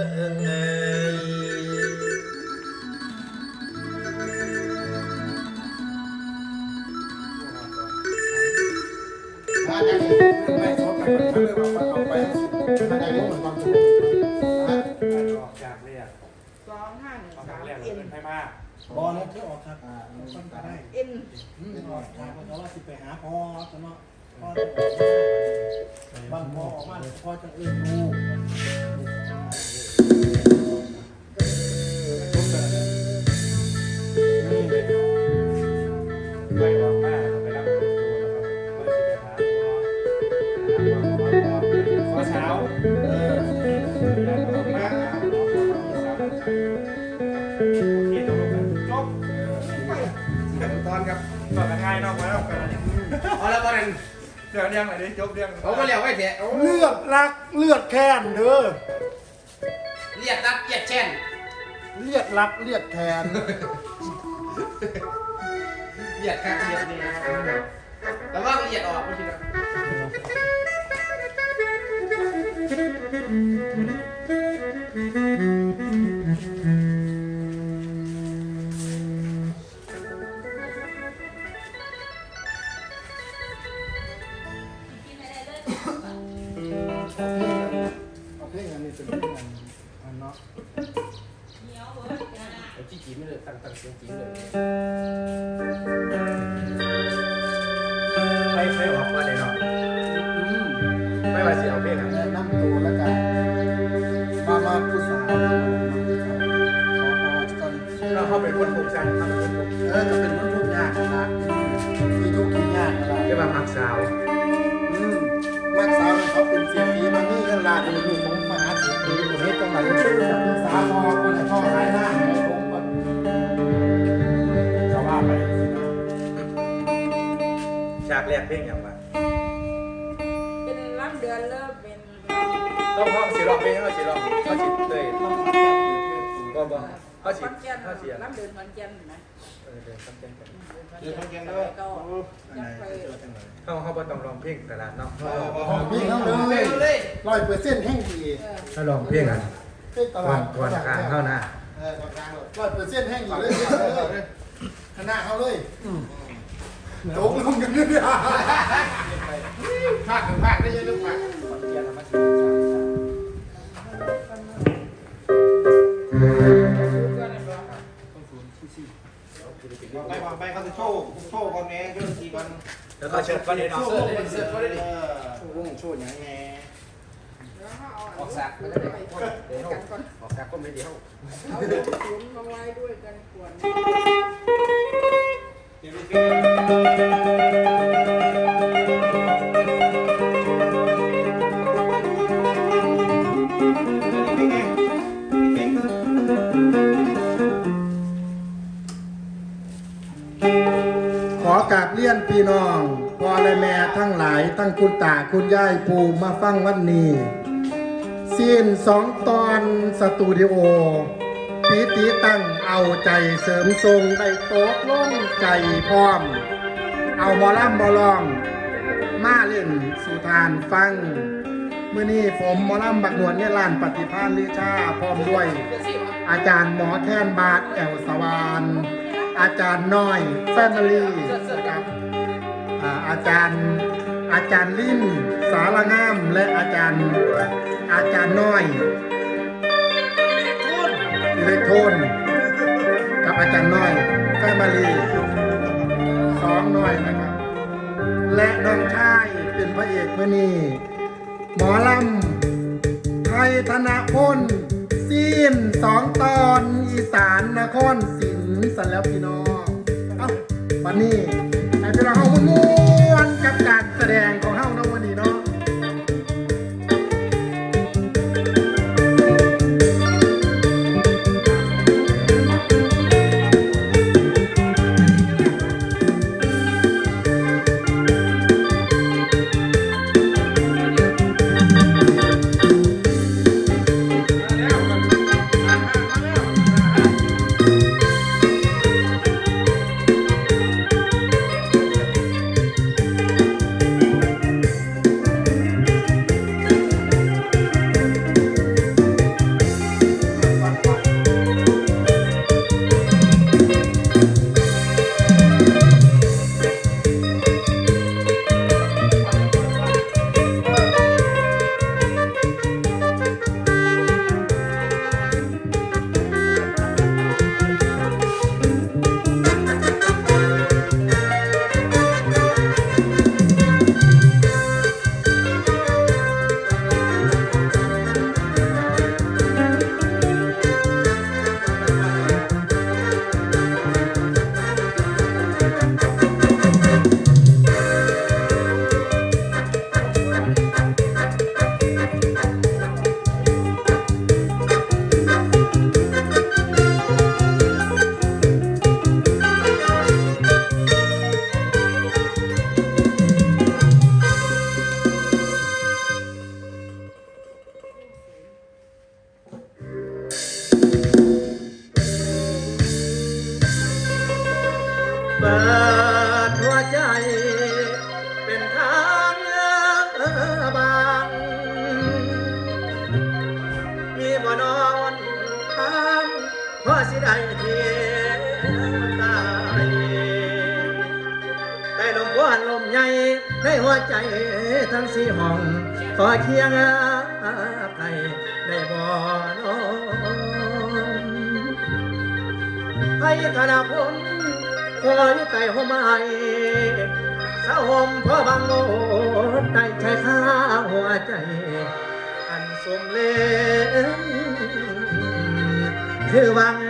อออยถ้าจะเห็นไม่ชอบไปมันเลยว่ามันเอาไปถ้าได้รู้มันความสุขนะออกจากเรียกสองห้าหนึ่งสามเอ็นเป็นไพ่มาบอลแล้วที่ออกครับอ่ามันก็ได้เอ็นออกทางเพราะว่าสิไปหาพ่อจะเนาะพ่อจะออกมาบ้านพ่อออกมาพ่อจะเอื้อน เรื่องเขาก็เรียกไว้เถอะโอ้เลือดรักเลือดแค้นเด้อเรียกรัดเรียกแช่นเลือดรักเลือดแค้นเรียกคักเรียกนี่แล้วว่าเรียกออกไม่ใช่นะเอ ไปไปออกมาเลยเนาะอืมไม่ว่าเสียเอาเพลงอะแนะนำตัวแล้วกันมามาผู้สาวขอพอก่อนเราเข้าไปคนผูกใจทำคนผูกเออก็เป็นคนทุกข์ยากนะมีทุกข์มียากอะไรเรียกว่ามักสาวอืมมักสาวเขาเป็นเสียผีมันนี่กันลาเป็นลูกของมหาเศรษฐีประเทศจังหวัดศึกษาพอคนไหนพ่อหายหน้า แรกเพลงอย่างไรเป็นลำเดือนเริ่มเป็นต้องห้องสีร้องเพลงเขาสีร้องเขาสีเตยก็บอกเขาสีคอนแก่นเขาสีอะไรลำเดือนคอนแก่นนะเออเดี๋ยวคำแจ้งกันเดือนคอนแก่นด้วยก็ยังไปเขาเขาบ่ต้องร้องเพลงตลาดเนาะพี่เขาเลยร้อยเปอร์เซ็นต์แห่งดีเออถ้าร้องเพลงอะเป็นตก่อลานดก่อนกลางเข้านะเออก่อนกลางร้อยเปอร์เซ็นต์แห่งดีเลยคณะเขาเลย โจ๊กลงกันเลยภาคถึงภาคได้ยังลูกภาคไปวาไปเขาจะโชว์โชว์ก่อนแง่เรื่องทีก่อนแล้วก็เชิญก็เดี๋ยวเสื้อเลยเสื้อก็ได้ดิโชว์วงโชว์อย่างแง่ออกสักไม่ได้ไปกันก่อนออกสักก็ไม่เดียวเอาถุงมาไว้ด้วยกันกวน ขอกราบเลียนพี่น้องพ่อและแม่ทั้งหลาย ทั้งคุณตาคุณยายปู่มาฟังวันนี้ซีนสองตอนสตูดิโอปีติตั้งเอาใจเสริมทรงได้โต๊ะล่ง ใจพร้อม เอาหมอลำบอลอง มาเล่นสุทานฟังเมื่อนี้ผมหมอลำบักหนวดเนี่ยลานปฏิภาณลิชาพร้อมด้วย อาจารย์หมอแคนบาทแอลสวานอาจารย์น้อยแฟมิลี่นะครับอาจารย์อาจารย์ลิ้นสารงามและอาจารย์อาจารย์น้อยอิเล็กโทนกับอาจารย์น้อยแฟมิลี่ น้อยนะครับ และน้องชายเป็นพระเอกมื่อนี้หมอลำไทยธนาพลซีนสองตอนอีสานนครสินสันแล้วพี่น้องเอ้าวันนี้ ปิดหัวใจ เป็นทางบางมีบ่นอนทางพอสิได้เทียวตายแต่ลมว่านลมใหญ่ใหัวใจทั้งสีห้อง ขอเคียงไทได้บ่นอนไทยธนาพล คอยไต่หัวไม้สาวหมพ่อบังโลดได้ใช้ข้าหัวใจ อันสมเลนคือวัง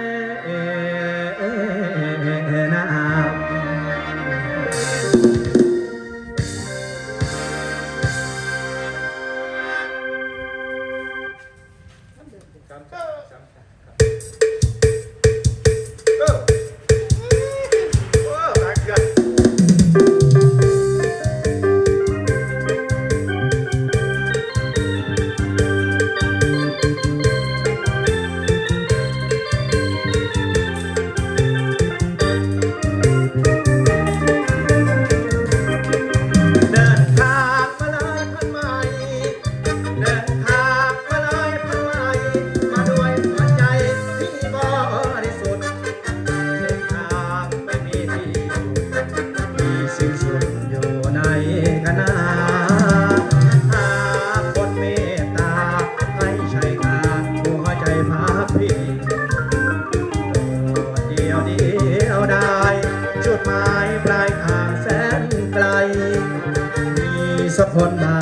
คนบา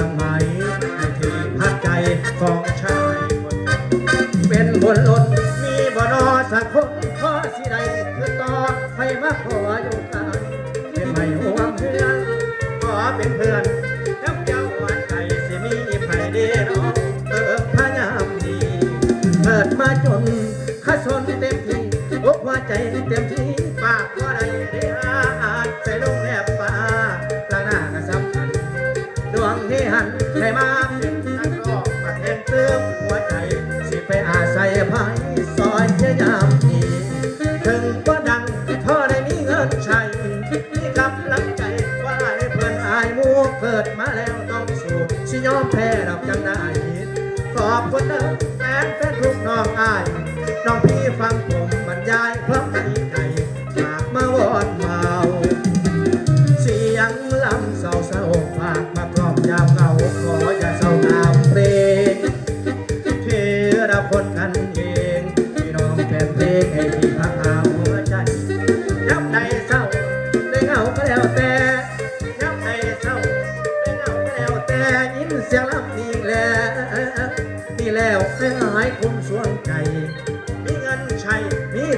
แฟนแฟนทุกน้องอาย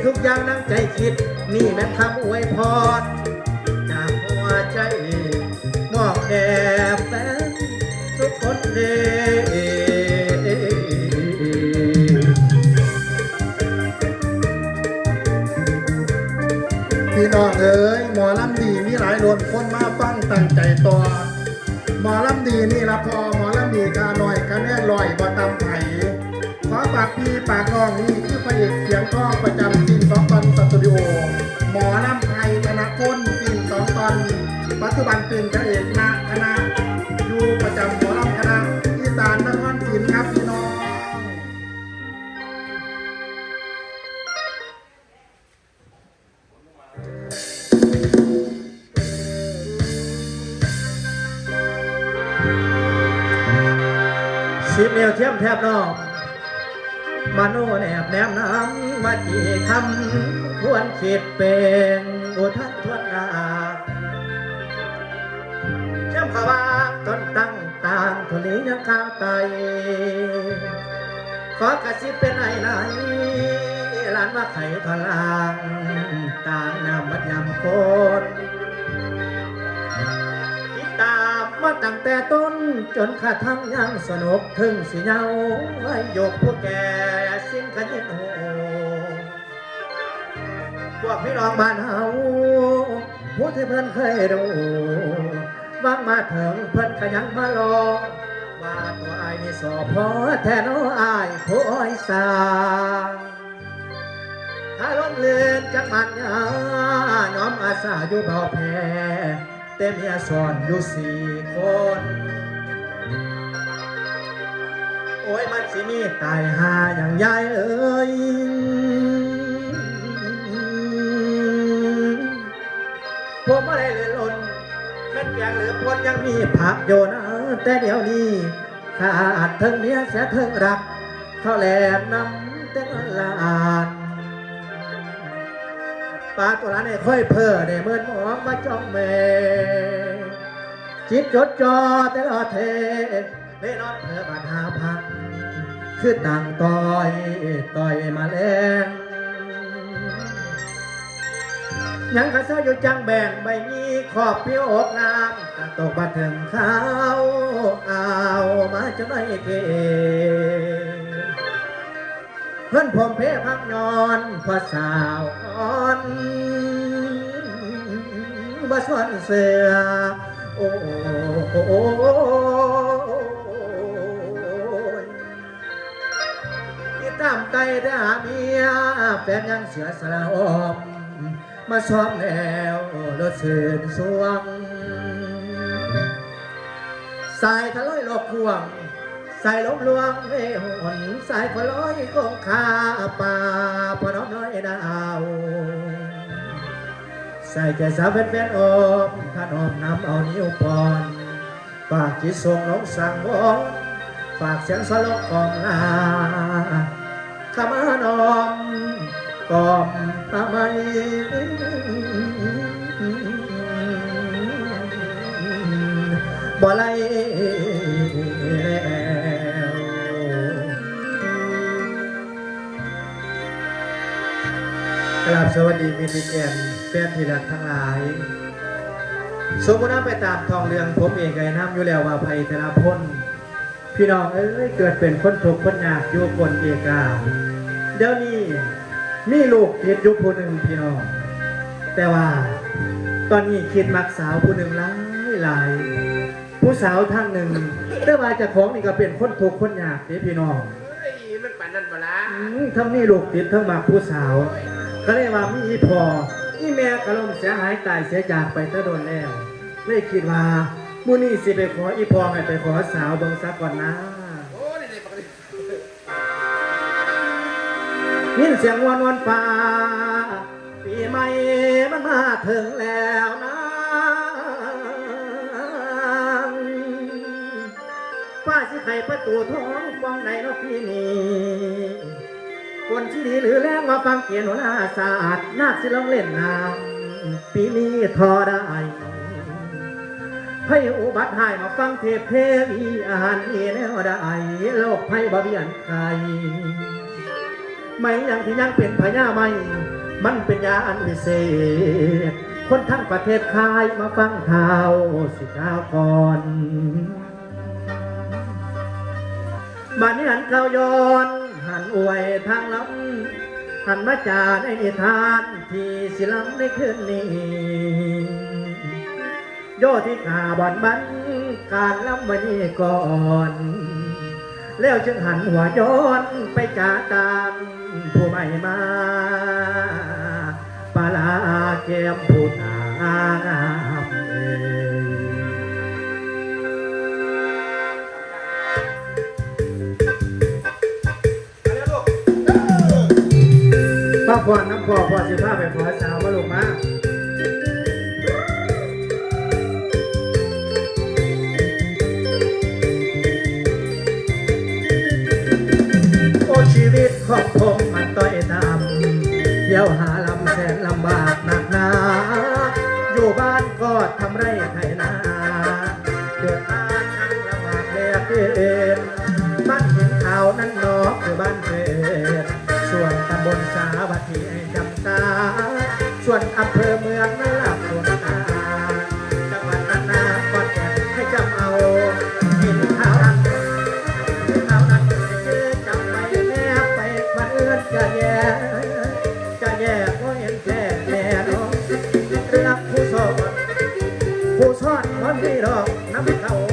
ทุกอย่างนั่งใจคิด นี่แม่นคำอวยพรจากหัวใจ มอบแด่แฟนทุกคนเดพี่น้องเอ๋ยหมอลำดีมีหลายโดนคนมาฟังตั้งใจต่อหมอลำดีนี่ละพอหมอลำดีกาหน่อยกาแน่ลอยบ่ตำไผ่ ปากพี่ปากน้องนี่คือพระเอกเสียงทองประจำซินสองตอนสตูดิโอ หมอลำไทยธนพลซินสองตอน ปัจจุบันเป็นพระเอกนะคณะอยู่ประจำหมอลำคณะอีสานนครศรีครับพี่น้องสิบเอวเทียมแทบนอก มโนแนบแนมน้ำมาจีคำควรคิดเป็นอุทัศทวนนาเชื่อมขาวาจนตั้งต่ามทุลียังข้างไตขอกระซิบเป็นไหนไหนลานว่าไข่ทลางต่างนำมัดยำโคนติดตา มาตั้งแต่ต้นจนข้าทั้งยังสนุกถึงสิเหงาไว้ยกพวกแกสิ้นขยินโหพวกพี่น้องบ้านเฮาผู้ที่เพิ่นเคยดูบางมาถึงเพิ่นก็ยังมารอว่าตัวอายนี่สอพอแทนเอาอายผู้อ้อยสาถ้าล้มเลือนจักมันยายอมอาสาอยู่เบาแพ้ แต่เมียสอนอยู่สี่คน โอ้ยมันสิมีตายหาอย่างยายเอ้ยผมไม่ได้เลยนลนเม็ดแกงเหลือพวนยังมีผักโยนะ แต่เดี๋ยวนี้ขาดเทิงเมียเสียเทิงรัก เขาแหลมน้ำแต่เงินล้าน ปลาตัวนั้นเนี่ยค่อยเพ้อได้เมินมองมาจ้องแม่จิตจดจอแต่ละเทเล่นอนเพื่อบาดหาพักคือต่างต่อยต่อยมาแรงยังกระเซาอยู่จังแบ่งใบนี้ขอบเพียวอกน้ำตะตกมาถึงเขาเอามาจะไม่เก เพื่อนผมเพพักนอนพอสาวอ่อนบ่สวนเสือโอ้ที่ตามไกลได้หาเมียแฟนยังเสียสละอม มาซ้อมแล้วรถเสืนสวง สายทะลอยหลอกพวง สายลบลวงเวหนสายพลอยคงคาป่าพอน้อมน้อยดาวใส่ใจสาวเป็นแฟนอมท่านอมน้ำเอานิ้วปอนฝากจิตส่งน้องสั่งวอนฝากเสียงสลบกล่อมลาขมานอมกล่อมตาไม่บ่ไล สวัสดีมิตรแกนแฟนที่รักทั้งหลาย สมมุติว่าไปตามทองเรืองผมเองไงน้ำอยู่แล้วว่าภัยธนพลพี่น้องเอ้ยเกิดเป็นคนทุกข์คนยากอยู่คนเอกาเดี๋ยวนี้มีลูกติดอยุคผู้หนึ่งพี่น้อง แต่ว่าตอนนี้คิดมักสาวผู้หนึ่งหลายหลาย ผู้สาวท่านหนึ่ง แต่ว่าเจะของนี่ก็เป็นคนทุกข์คนยากเด้พี่น้องเฮ้ยมันปานนั้นบ่ละอืมทั้งนี้ลูกติดทั้งมากผู้สาว ก็เลยว่ามีอีพออีแม่กระลมเสียหายตายเสียจากไปตะโดนแล้วเลยคิดว่ามูนี่สิไปขออีพอให้ไปขอสาวเบิงสักก่อนนะยินเสียงวันวนฟ้าปีใหม่มันมาถึงแล้วนะฟ้าสิไขประตูท้องฟองในนาะพี่นี่ คนที่ดีหรือแรงมาฟังเกียรติหัวหน้าศาสตร์นาคสิลองเล่นน้ำปีนี้ทอได้ให้อุบัติหายมาฟังเทพเทวีอาหารมีแนวได้โลกภัยบ่เบียนใครไม่ยังที่ยังเป็นพญาไม่ มันเป็นยาอันวิเศษ คนทั้งประเทศคายมาฟังข่าวสิกาวก่อนบัดนี้หันข่าวย้อน หันอวยทางลำหันมาจาในนิทานที่สิลำในคืนนี้โยที่ขาบอนบันการลำวันนี้ก่อน แล้วจึงหันหัวย้อนไปจาตามผู้ใหม่มาปลาลาแก้มผู้ตา ป้าพรน้ำพอพอสิพาไปขอสาวมาลูกมาโอ้ชีวิตของผมมันต้อยต่ำเที่ยวหาลำแสนลำบากหนักหนา อยู่บ้านก็ทำ อำเภอเมืองนราธิวาสจังหวัดนาขอนแก่นให้จำเอากินข้าวนั้นกินข้าวนั้เคือจำไปแน่ไปมัดเอื้อนจะแย่จะแย่เพก็เห็นแท้แน่นอนรักผู้สอนผู้สอนคนที่รอน้ำเขา